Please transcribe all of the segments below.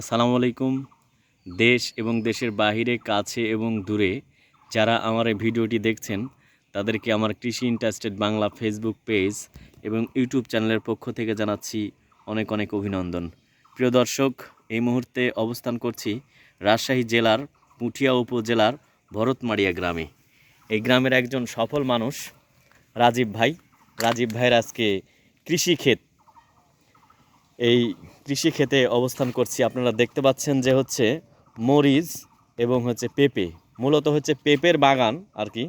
আসসালামু আলাইকুম। দেশ এবং দেশের বাহিরে, কাছে এবং দূরে যারা আমার এই ভিডিওটি দেখছেন, তাদেরকে আমার কৃষি ইন্টারেস্টেড বাংলা ফেসবুক পেজ এবং ইউটিউব চ্যানেলের পক্ষ থেকে জানাচ্ছি অনেক অনেক অভিনন্দন। প্রিয় দর্শক, এই মুহূর্তে অবস্থান করছি রাজশাহী জেলার পুঠিয়া উপজেলার ভরতমারিয়া গ্রামে। এই গ্রামের একজন সফল মানুষ, রাজীব ভাই। রাজীব ভাইয়ের আজকে কৃষিক্ষেত এই কৃষি ক্ষেতে অবস্থান করছি। আপনারা দেখতে পাচ্ছেন যে হচ্ছে মরিচ এবং হচ্ছে পেঁপে। মূলত হচ্ছে পেঁপের বাগান আর কি,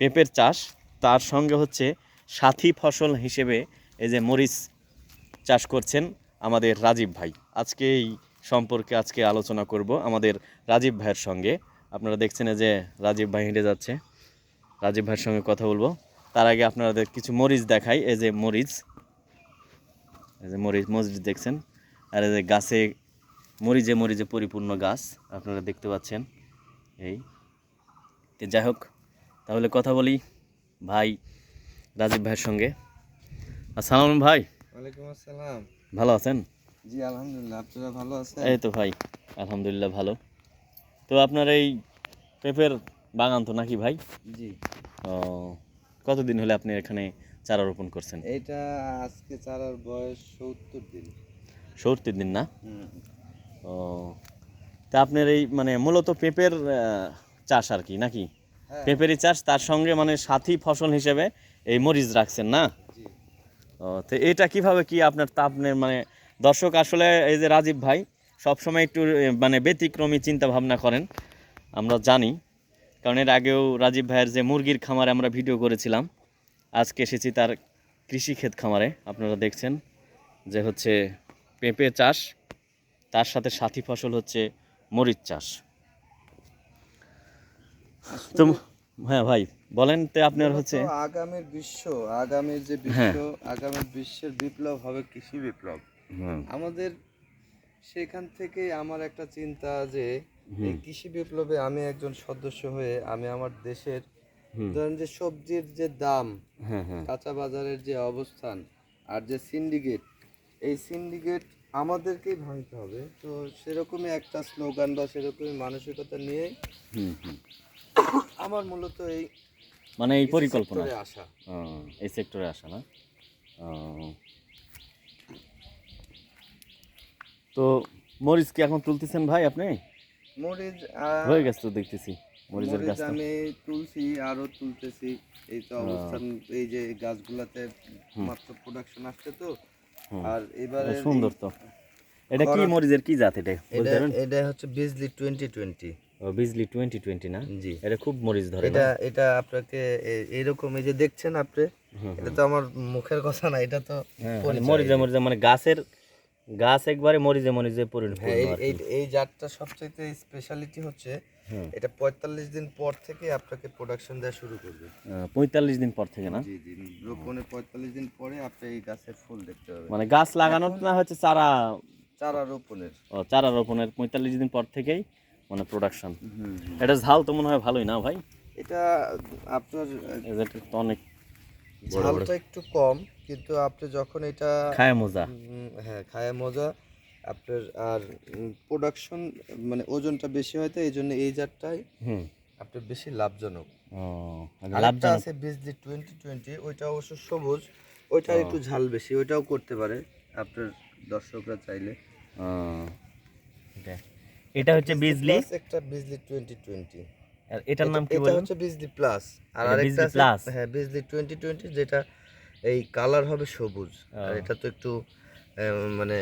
পেঁপের চাষ। তার সঙ্গে হচ্ছে সাথী ফসল হিসেবে এই যে মরিচ চাষ করছেন আমাদের রাজীব ভাই। আজকে এই সম্পর্কে আজকে আলোচনা করব আমাদের রাজীব ভাইয়ের সঙ্গে। আপনারা দেখছেন যে রাজীব ভাই হেঁটে যাচ্ছে। রাজীব ভাইয়ের সঙ্গে কথা বলব। তার আগে আপনাদের কিছু মরিচ দেখাই। এই যে মরিচ যে মরিচ মসজিদ দেখছেন? আর এই যে গাছে মরিচে মরিচে পরিপূর্ণ গাছ আপনারা দেখতে পাচ্ছেন। এই। তো যাই হোক তাহলে কথা বলি ভাই রাজীব ভাইয়ের সঙ্গে। আসসালাম ভাই। ওয়ালাইকুম আসসালাম। ভালো আছেন? জি আলহামদুলিল্লাহ আপনারা ভালো আছেন? এই তো ভাই আলহামদুলিল্লাহ ভালো। তো আপনার এই পেঁপের বাগান তো নাকি ভাই? জি। ও কতদিন হলে আপনি এখানে চারা রোপণ করছেন? এইটা আজকে চারার বয়স সত্তর দিন। সত্তর দিন না? ও তা আপনার এই মানে মূলত পেঁপের চাষ আর কি নাকি? হ্যাঁ। পেঁপেরই চাষ তার সঙ্গে মানে সাথী ফসল হিসেবে এই মরিচ রাখছেন না? ও তো এটা কীভাবে কি আপনার তা আপনার মানে দর্শক আসলে এই যে রাজীব ভাই সবসময় একটু মানে ব্যতিক্রমী চিন্তা ভাবনা করেন আমরা জানি। কারণ এর আগেও রাজীব ভাইয়ের যে মুরগির খামারে আমরা ভিডিও করেছিলাম। আজকে এসেছি তার কৃষিক্ষেত খামারে। আপনারা দেখছেন যে হচ্ছে পেঁপে চাষ তার সাথে সাথী ফসল হচ্ছে মরিচ চাষ। তো হ্যাঁ ভাই বলেন তো আপনার হচ্ছে আগামীর বিশ্ব আগামীর যে হ্যাঁ। বিশ্ব আগামীর বিশ্বের বিপ্লব হবে কৃষি বিপ্লব। হুম, আমাদের সেখান থেকে আমার একটা চিন্তা যে এই কৃষি বিপ্লবে আমি একজন সদস্য হয়ে আমি আমার দেশের ধরেন যে সবজির যে দাম হ্যাঁ হ্যাঁ। কাঁচা বাজারের যে অবস্থান আর যে সিন্ডিকেট এই সিন্ডিকেট আমাদেরকেই ভাঙতে হবে। তো সেরকমই একটা স্লোগান বা সেরকমই মানসিকতা নিয়ে আমার মূলত এই মানে এই পরিকল্পনা। আসা। এই সেক্টরে আসা না। তো মরিচ কি এখন তুলতেছেন ভাই আপনি? মরিচ হয়ে গেছে তো দেখতেছি। মরিচের গাছ আমি তুলছি আরও তুলতেছি। এই তো অবস্থান এই যে গাছগুলাতে মাত্র প্রোডাকশন আসছে তো। আর এবারে সুন্দর তো। এটা কি মরিচের কি জাত এটা? বলতে এটা এটা হচ্ছে বিজলি টোয়েন্টি টোয়েন্টি ও, বিজলি টোয়েন্টি টোয়েন্টি না? জি। এটা খুব মরিচ ধরে এটা এটা আপনাকে এরকম এই যে দেখছেন আপনি? এটা তো আমার মুখের কথা না এটা তো হ্যাঁ, পরিচয়। মরিচে মরিচে মানে গাছের গাছ একবারে মরিচে মরিচে পরিণত হ্যাঁ এই- এই জাতটা সবচাইতে স্পেশালিটি হচ্ছে এটা পঁয়তাল্লিশ দিন পর থেকে আপনাকে প্রোডাকশন দেওয়া শুরু করবে। পঁয়তাল্লিশ দিন পর থেকে না? জি জি রোপণের পঁয়তাল্লিশ দিন পরে আপনি এই গাছের ফুল দেখতে পাবেন। মানে গাছ লাগানোর না হচ্ছে চারা চারা রোপণের। ও চারা রোপণের পঁয়তাল্লিশ দিন পর থেকেই মানে প্রোডাকশন এটা ঝাল তো মনে হয় ভালোই না ভাই? এটা আপনার তো অনেক ঝালটা একটু কম। কিন্তু আপনি যখন এটা খায় মজা। হ্যাঁ খায় মজা আপনার আর প্রোডাকশন মানে ওজনটা বেশি হয় তো এই জন্য এই জাতটাই আপনার বেশি লাভজনক। আছে বিজলি টোয়েন্টি টোয়েন্টি ওইটা অবশ্য সবুজ ওইটা একটু ঝাল বেশি ওইটাও করতে পারে আপনার দর্শকরা চাইলে। এটা হচ্ছে বিজলি একটা বিজলি টোয়েন্টি টোয়েন্টি এটার নাম কি এটা হচ্ছে বিজলি প্লাস আর আরেকটা plus? হ্যাঁ বিজলি টোয়েন্টি টোয়েন্টি যেটা এই কালার হবে সবুজ। আর এটা তো একটু মানে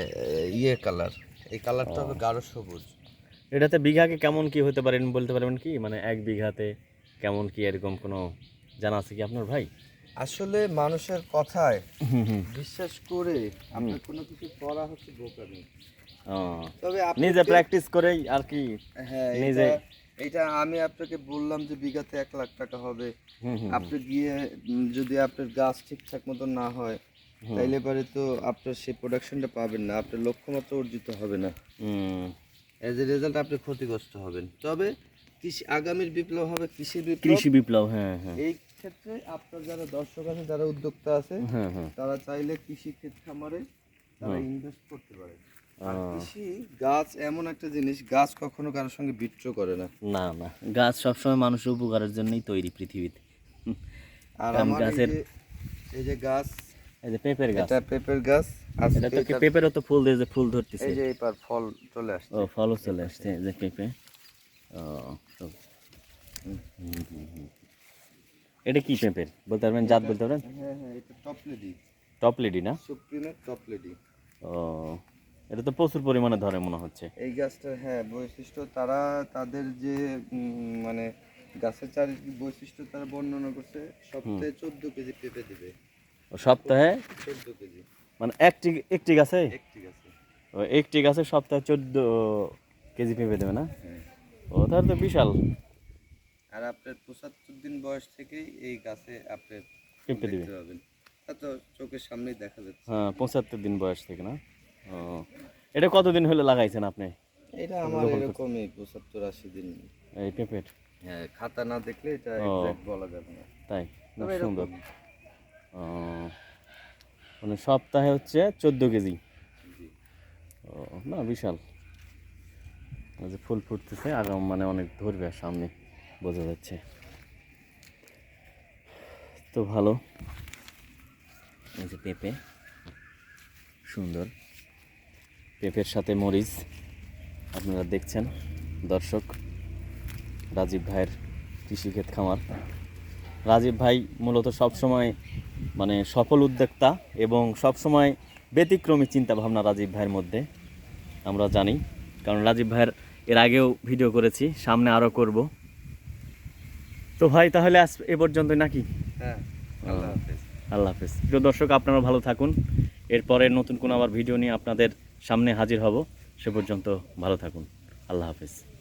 ইয়ে কালার। এই কালারটা হবে গাঢ় সবুজ। এটাতে বিঘাকে কেমন কি হতে পারেন বলতে পারবেন কি? মানে এক বিঘাতে কেমন কি এরকম কোনো জানা আছে কি আপনার ভাই? আসলে মানুষের কথায় বিশ্বাস করে আপনার কোনো কিছু করা হচ্ছে বোকামি তবে আপনি নিজে প্র্যাকটিস করেই আর কি হ্যাঁ নিজে- এটা আমি আপনাকে বললাম যে বিঘাতে এক লাখ টাকা হবে। আপনি গিয়ে যদি আপনার গাছ ঠিকঠাক মতো না হয় তাইলে পরে তো আপনার সেই প্রোডাকশনটা পাবেন না। আপনার লক্ষ্যমাত্রা অর্জিত হবে না। এজ এ রেজাল্ট আপনি ক্ষতিগ্রস্ত হবেন। তবে কৃষি আগামীর বিপ্লব হবে কৃষি বিপ্লব। কৃষি বিপ্লব হ্যাঁ হ্যাঁ। এই ক্ষেত্রে আপনার যারা দর্শক আছে যারা উদ্যোক্তা আছে হ্যাঁ হ্যাঁ। তারা চাইলে কৃষি ক্ষেত খামারে তারা ইনভেস্ট করতে পারে আর ও। কৃষি গাছ এমন একটা জিনিস গাছ কখনো কারোর সঙ্গে বিট্র করে না। না না। গাছ সবসময় মানুষের উপকারের জন্যই তৈরি পৃথিবীতে। আর আমার গাছের- এই যে গাছ এই যে পেঁপের গাছ। এটা পেঁপের গাছ এটা তো পেঁপেরও তো ফুল দিয়ে যে ফুল ধরতেছে। এই যে এবার ফল চলে আসছে। ও ফলও চলে আসছে এই যে পেঁপে। ও। এটা কি পেঁপের? বলতে পারবেন জাত বলতে পারবেন? হ্যাঁ হ্যাঁ এটা টপ লেডি টপ লেডি না? সুপ্রিমের টপ লেডি ও। এটা তো প্রচুর পরিমাণে ধরে মনে হচ্ছে। এই গাছটার হ্যাঁ বৈশিষ্ট্য তারা তাদের যে মানে গাছের চারিদিক বৈশিষ্ট্য তারা বর্ণনা করছে সপ্তাহে চোদ্দ কেজি পেঁপে দিবে। ও সপ্তাহে? চোদ্দ কেজি। মানে একটি একটি গাছে? একটি গাছে। ও একটি গাছে সপ্তাহে চোদ্দ কেজি পেঁপে দেবে না? হ্যাঁ। ও তাহলে তো বিশাল। আর আপনার পঁচাত্তর দিন বয়স থেকেই এই গাছে আপনি পেঁপে দিবে। তা তো চোখের সামনেই দেখা যাচ্ছে। হ্যাঁ পঁচাত্তর দিন বয়স থেকে না? ও এটা কতদিন হলে লাগাইছেন আপনি? এটা আমার এরকমই পঁচাত্তর আশি দিন। এই পেঁপের? হ্যাঁ খাতা না দেখলে এটা exact বলা যাবে না। তাই? সুন্দর। মানে সপ্তাহে হচ্ছে চোদ্দ কেজি। ও না বিশাল। যে ফুল ফুটতেছে আগাম মানে অনেক ধরবে সামনে বোঝা যাচ্ছে। তো ভালো। এই যে পেঁপে। সুন্দর। পেঁপের সাথে মরিচ আপনারা দেখছেন দর্শক রাজীব ভাইয়ের কৃষিক্ষেত খামার। রাজীব ভাই মূলত সবসময় মানে সফল উদ্যোক্তা এবং সবসময় ব্যতিক্রমী চিন্তা ভাবনা রাজীব ভাইয়ের মধ্যে আমরা জানি। কারণ রাজীব ভাইয়ের এর আগেও ভিডিও করেছি সামনে আরও করব। তো ভাই তাহলে আজ এ পর্যন্ত নাকি? হ্যাঁ আল্লাহ হাফেজ। আল্লাহ হাফেজ। প্রিয় দর্শক আপনারা ভালো থাকুন। এরপরে নতুন কোনো আবার ভিডিও নিয়ে আপনাদের সামনে হাজির হব। সে পর্যন্ত ভালো থাকুন। আল্লাহ হাফেজ।